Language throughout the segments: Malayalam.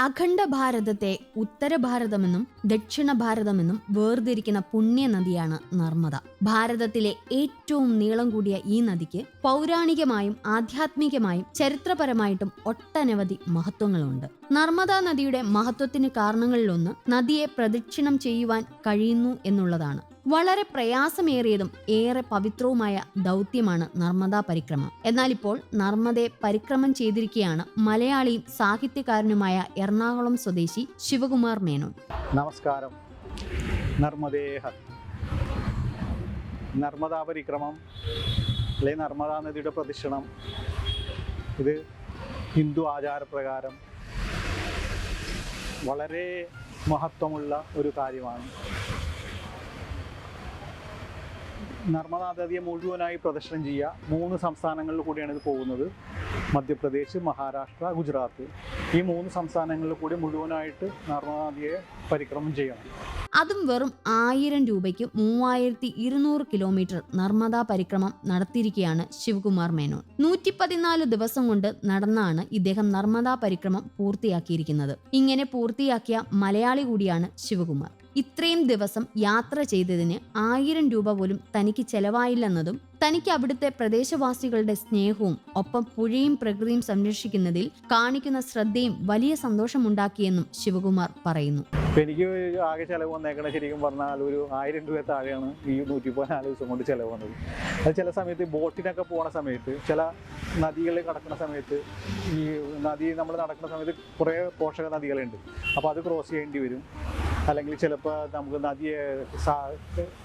അഖണ്ഡ ഭാരതത്തെ ഉത്തര ഭാരതമെന്നും ദക്ഷിണ ഭാരതമെന്നും വേർതിരിക്കുന്ന പുണ്യ നദിയാണ് നർമ്മദ. ഭാരതത്തിലെ ഏറ്റവും നീളം കൂടിയ ഈ നദിക്ക് പൗരാണികമായും ആധ്യാത്മികമായും ചരിത്രപരമായിട്ടും ഒട്ടനവധി മഹത്വങ്ങളുണ്ട്. നർമ്മദ നദിയുടെ മഹത്വത്തിന് കാരണങ്ങളിലൊന്ന് നദിയെ പ്രദക്ഷിണം ചെയ്യുവാൻ കഴിയുന്നു എന്നുള്ളതാണ്. വളരെ പ്രയാസമേറിയതും ഏറെ പവിത്രവുമായ ദൗത്യമാണ് നർമ്മദാ പരിക്രമം. എന്നാൽ ഇപ്പോൾ നർമ്മദയെ പരിക്രമം ചെയ്തിരിക്കുകയാണ് മലയാളിയും സാഹിത്യകാരനുമായ എറണാകുളം സ്വദേശി ശിവകുമാർ മേനോൻ. നമസ്കാരം. നർമ്മദേഹ. നർമ്മദാ പരിക്രമം അല്ലെ നർമ്മദാ നദിയുടെ പ്രദക്ഷിണം ഇത് ഹിന്ദു ആചാരപ്രകാരം വളരെ മഹത്വമുള്ള ഒരു കാര്യമാണ്. നർമ്മദാ നദിയെ മുഴുവനായി പ്രദർശനം ചെയ്യുക. മൂന്ന് സംസ്ഥാനങ്ങളിൽ കൂടിയാണ് ഇത് പോകുന്നത്. മധ്യപ്രദേശ് മഹാരാഷ്ട്ര ഗുജറാത്ത്. ഈ മൂന്ന് സംസ്ഥാനങ്ങളിൽ കൂടി മുഴുവനായിട്ട് നർമ്മദാ നദിയെ പരിക്രമം ചെയ്യണം. അതും വെറും ആയിരം രൂപയ്ക്ക് മൂവായിരത്തി ഇരുന്നൂറ് കിലോമീറ്റർ നർമ്മദാ പരിക്രമം നടത്തിയിരിക്കുകയാണ് ശിവകുമാർ മേനോൻ. നൂറ്റി പതിനാല് ദിവസം കൊണ്ട് നടന്നാണ് ഇദ്ദേഹം നർമ്മദാ പരിക്രമം പൂർത്തിയാക്കിയിരിക്കുന്നത്. ഇങ്ങനെ പൂർത്തിയാക്കിയ മലയാളി കൂടിയാണ് ശിവകുമാർ. ഇത്രയും ദിവസം യാത്ര ചെയ്തതിന് ആയിരം രൂപ പോലും തനിക്ക് ചെലവായില്ലെന്നതും തനിക്ക് അവിടുത്തെ പ്രദേശവാസികളുടെ സ്നേഹവും ഒപ്പം പുഴയും പ്രകൃതിയും സംരക്ഷിക്കുന്നതിൽ കാണിക്കുന്ന ശ്രദ്ധയും വലിയ സന്തോഷമുണ്ടാക്കിയെന്നും ശിവകുമാർ പറയുന്നു. എനിക്ക് ആകെ ചിലവ് വന്നേക്കണ ശരിക്കും പറഞ്ഞാൽ ഒരു ആയിരം രൂപ താഴെയാണ് ഈ നൂറ്റി പതിനാല് ദിവസം കൊണ്ട് ചിലവ് വന്നത്. അത് ചില സമയത്ത് ബോട്ടിനൊക്കെ പോണ സമയത്ത് ചില നദികളിൽ കടക്കുന്ന സമയത്ത് ഈ നദി നമ്മൾ നടക്കുന്ന സമയത്ത് കുറേ പോഷക നദികളുണ്ട് അപ്പോൾ അത് ക്രോസ് ചെയ്യേണ്ടി വരും. അല്ലെങ്കിൽ ചിലപ്പോൾ നമുക്ക് നദിയെ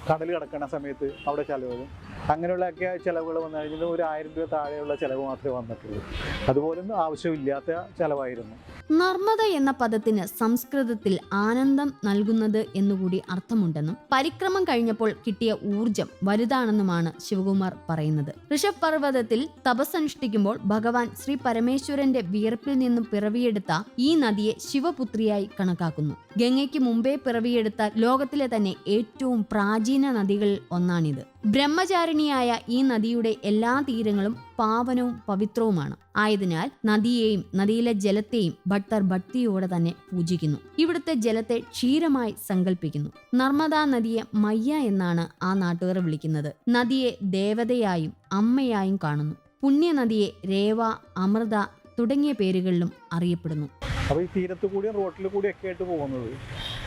കടൽ കിടക്കുന്ന സമയത്ത് അവിടെ ചിലവ് അങ്ങനെയുള്ളൊക്കെ ചിലവുകൾ വന്നു കഴിഞ്ഞാൽ ഒരു ആയിരം രൂപ താഴെയുള്ള ചിലവ് മാത്രമേ വന്നിട്ടുള്ളൂ. അതുപോലൊന്നും ആവശ്യമില്ലാത്ത ചിലവായിരുന്നു. നർമ്മദ എന്ന പദത്തിന് സംസ്കൃതത്തിൽ ആനന്ദം നൽകുന്നത് എന്നുകൂടി അർത്ഥമുണ്ടെന്നും പരിക്രമം കഴിഞ്ഞപ്പോൾ കിട്ടിയ ഊർജം വലുതാണെന്നുമാണ് ശിവകുമാർ പറയുന്നത്. ഋഷഭ് പർവതത്തിൽ തപസ്സനുഷ്ഠിക്കുമ്പോൾ ഭഗവാൻ ശ്രീ പരമേശ്വരന്റെ വിയർപ്പിൽ നിന്നും പിറവിയെടുത്ത ഈ നദിയെ ശിവപുത്രിയായി കണക്കാക്കുന്നു. ഗംഗയ്ക്ക് മുമ്പേ പിറവിയെടുത്ത ലോകത്തിലെ തന്നെ ഏറ്റവും പ്രാചീന നദികളിൽ ഒന്നാണിത്. ബ്രഹ്മചാരിണിയായ ഈ നദിയുടെ എല്ലാ തീരങ്ങളും പാവനവും പവിത്രവുമാണ്. ആയതിനാൽ നദിയെയും നദിയിലെ ജലത്തെയും ഭക്തർ ഭക്തിയോടെ തന്നെ പൂജിക്കുന്നു. ഇവിടുത്തെ ജലത്തെ ക്ഷീരമായി സങ്കല്പിക്കുന്നു നർമ്മദാ നദിയെ മയ്യ എന്നാണ് ആ നാട്ടുകാർ വിളിക്കുന്നത്. നദിയെ ദേവതയായും അമ്മയായും കാണുന്നു. പുണ്യനദിയെ രേവ അമൃത തുടങ്ങിയ പേരുകളിലും അറിയപ്പെടുന്നു. അപ്പോൾ ഈ തീരത്ത് കൂടിയും റോട്ടിൽ കൂടിയൊക്കെ ആയിട്ട് പോകുന്നത്.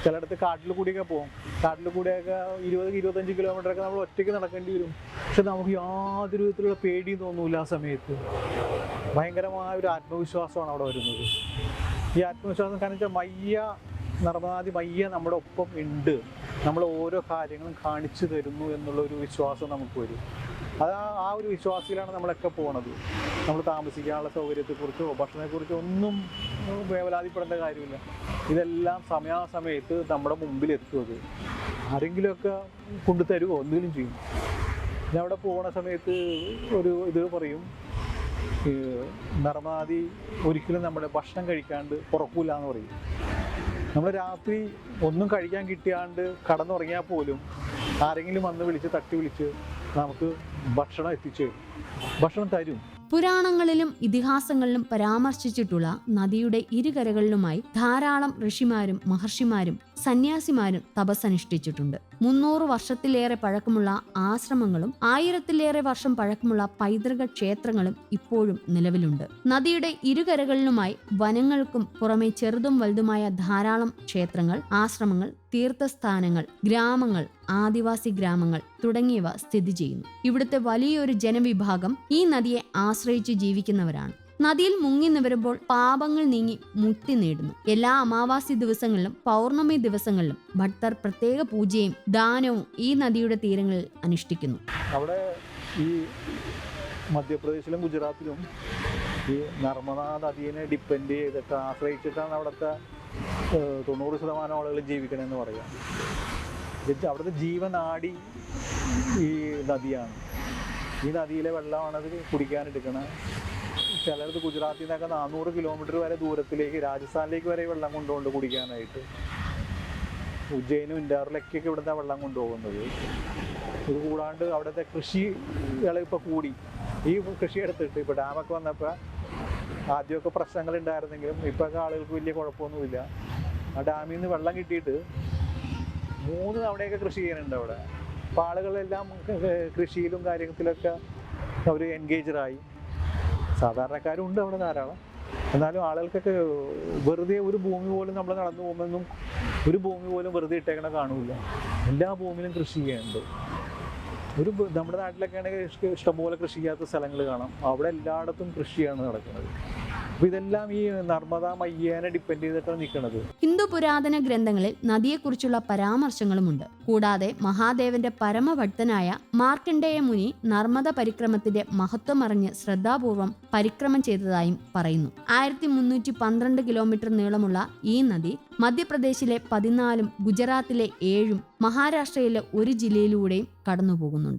ചിലയിടത്ത് കാട്ടിൽ കൂടിയൊക്കെ പോകും. കാട്ടിൽ കൂടിയൊക്കെ ഇരുപത് ഇരുപത്തഞ്ച് കിലോമീറ്റർ ഒക്കെ നമ്മൾ ഒറ്റയ്ക്ക് നടക്കേണ്ടി വരും. പക്ഷെ നമുക്ക് യാതൊരു വിധത്തിലുള്ള പേടിയും തോന്നൂല ആ സമയത്ത്. ഭയങ്കരമായ ഒരു ആത്മവിശ്വാസമാണ് അവിടെ വരുന്നത്. ഈ ആത്മവിശ്വാസം കാരണം വെച്ചാൽ മയ്യ നർമ്മദാതി മയ്യ നമ്മുടെ ഒപ്പം ഉണ്ട്. നമ്മൾ ഓരോ കാര്യങ്ങളും കാണിച്ചു തരുന്നു എന്നുള്ള ഒരു വിശ്വാസം നമുക്ക് വരും. അത് ആ- ഒരു വിശ്വാസത്തിലാണ് നമ്മളൊക്കെ പോണത്. നമ്മൾ താമസിക്കാനുള്ള സൗകര്യത്തെക്കുറിച്ചോ ഭക്ഷണത്തെക്കുറിച്ചോ ഒന്നും വേവലാതിപ്പെടേണ്ട കാര്യമില്ല. ഇതെല്ലാം സമയാസമയത്ത് നമ്മുടെ മുമ്പിൽ എത്തുന്നത് ആരെങ്കിലുമൊക്കെ കൊണ്ടുതരുമോ എന്തെങ്കിലും ചെയ്യും. ഞാൻ അവിടെ പോകുന്ന സമയത്ത് ഒരു ഇത് പറയും ഈ ഒരിക്കലും നമ്മുടെ ഭക്ഷണം കഴിക്കാണ്ട് ഉറക്കൂല എന്ന് പറയും. നമ്മൾ രാത്രി ഒന്നും കഴിക്കാൻ കിട്ടിയാണ്ട് കടന്നുറങ്ങിയാൽ പോലും ആരെങ്കിലും വന്ന് വിളിച്ച് തട്ടി വിളിച്ച് നമുക്ക് ഭക്ഷണം എത്തിച്ചു ഭക്ഷണം തരും. പുരാണങ്ങളിലും ഇതിഹാസങ്ങളിലും പരാമർശിച്ചിട്ടുള്ള നദിയുടെ ഇരുകരകളിലുമായി ധാരാളം ഋഷിമാരും മഹർഷിമാരും സന്യാസിമാരും തപസ്സനുഷ്ഠിച്ചിട്ടുണ്ട്. മുന്നൂറ് വർഷത്തിലേറെ പഴക്കമുള്ള ആശ്രമങ്ങളും ആയിരത്തിലേറെ വർഷം പഴക്കമുള്ള പൈതൃക ക്ഷേത്രങ്ങളും ഇപ്പോഴും നിലവിലുണ്ട്. നദിയുടെ ഇരുകരകളിലുമായി വനങ്ങൾക്കും പുറമെ ചെറുതും വലുതുമായ ധാരാളം ക്ഷേത്രങ്ങൾ ആശ്രമങ്ങൾ തീർത്ഥസ്ഥാനങ്ങൾ ഗ്രാമങ്ങൾ ആദിവാസി ഗ്രാമങ്ങൾ തുടങ്ങിയവ സ്ഥിതി ചെയ്യുന്നു. ഇവിടുത്തെ വലിയൊരു ജനവിഭാഗം ഈ നദിയെ ആശ്രയിച്ച് ജീവിക്കുന്നവരാണ്. നദിയിൽ മുങ്ങി നിവരുമ്പോൾ പാപങ്ങൾ നീങ്ങി മുക്തി നേടുന്നു. എല്ലാ അമാവാസി ദിവസങ്ങളിലും പൗർണമി ദിവസങ്ങളിലും ഭക്തർ പ്രത്യേക പൂജയും ദാനവും ഈ നദിയുടെ തീരങ്ങളിൽ അനുഷ്ഠിക്കുന്നു. അവിടെ ഈ മധ്യപ്രദേശിലും ഗുജറാത്തിലും ഈ നർമ്മദ നദീനെ ഡിപ്പെൻഡ് ചെയ്തിട്ട് ആശ്രയിച്ചിട്ടാണ് അവിടുത്തെ തൊണ്ണൂറ് ശതമാനം ആളുകൾ ജീവിക്കണമെന്ന് പറയാം. അവിടുത്തെ ജീവനാടി ഈ നദിയാണ്. ഈ നദിയിലെ വെള്ളമാണ് അത് ചിലത് ഗുജറാത്തിൽ നിന്നൊക്കെ നാനൂറ് കിലോമീറ്റർ വരെ ദൂരത്തിലേക്ക് രാജസ്ഥാനിലേക്ക് വരെ വെള്ളം കൊണ്ടുകൊണ്ട് കുടിക്കാനായിട്ട്. ഉജ്ജയിനും ഇൻഡാറിലേക്കൊക്കെ ഇവിടുത്തെ വെള്ളം കൊണ്ടുപോകുന്നത്. ഇത് കൂടാണ്ട് അവിടുത്തെ കൃഷികൾ ഇപ്പോൾ കൂടി. ഈ കൃഷി എടുത്തിട്ട് ഇപ്പോൾ ഡാമൊക്കെ വന്നപ്പോൾ ആദ്യമൊക്കെ പ്രശ്നങ്ങൾ ഉണ്ടായിരുന്നെങ്കിലും ഇപ്പോഴൊക്കെ ആളുകൾക്ക് വലിയ കുഴപ്പമൊന്നുമില്ല. ആ ഡാമിൽ നിന്ന് വെള്ളം കിട്ടിയിട്ട് മൂന്ന് തവണയൊക്കെ കൃഷി ചെയ്യുന്നുണ്ട് അവിടെ. അപ്പോൾ ആളുകളെല്ലാം കൃഷിയിലും കാര്യത്തിലൊക്കെ അവർ എൻഗേജറായി. സാധാരണക്കാരും ഉണ്ട് അവിടെ ധാരാളം. എന്നാലും ആളുകൾക്കൊക്കെ വെറുതെ ഒരു ഭൂമി പോലും നമ്മൾ നടന്നു പോകുമെന്നും ഒരു ഭൂമി പോലും വെറുതെ ഇട്ടേക്കണ കാണൂല. എല്ലാ ഭൂമിയിലും കൃഷി ചെയ്യുന്നുണ്ട്. ഒരു നമ്മുടെ നാട്ടിലൊക്കെ ആണെങ്കിൽ ഇഷ്ട- ഇഷ്ടംപോലെ കൃഷി ചെയ്യാത്ത സ്ഥലങ്ങൾ കാണാം. അവിടെ എല്ലായിടത്തും കൃഷിയാണ് നടക്കുന്നത്. ഇതെല്ലാം ഈ നർമ്മദ ഡിപ്പെൻഡ് ചെയ്തിട്ടാണ് നിൽക്കുന്നത് ഹിന്ദു പുരാതന ഗ്രന്ഥങ്ങളിൽ നദിയെക്കുറിച്ചുള്ള പരാമർശങ്ങളുമുണ്ട്. കൂടാതെ മഹാദേവന്റെ പരമഭക്തനായ മാർക്കണ്ഡേയ മുനി നർമ്മദ പരിക്രമത്തിന്റെ മഹത്വം അറിഞ്ഞ് ശ്രദ്ധാപൂർവം പരിക്രമം ചെയ്തതായും പറയുന്നു. ആയിരത്തി മുന്നൂറ്റി പന്ത്രണ്ട് കിലോമീറ്റർ നീളമുള്ള ഈ നദി മധ്യപ്രദേശിലെ പതിനാലും ഗുജറാത്തിലെ ഏഴും മഹാരാഷ്ട്രയിലെ ഒരു ജില്ലയിലൂടെയും കടന്നുപോകുന്നുണ്ട്.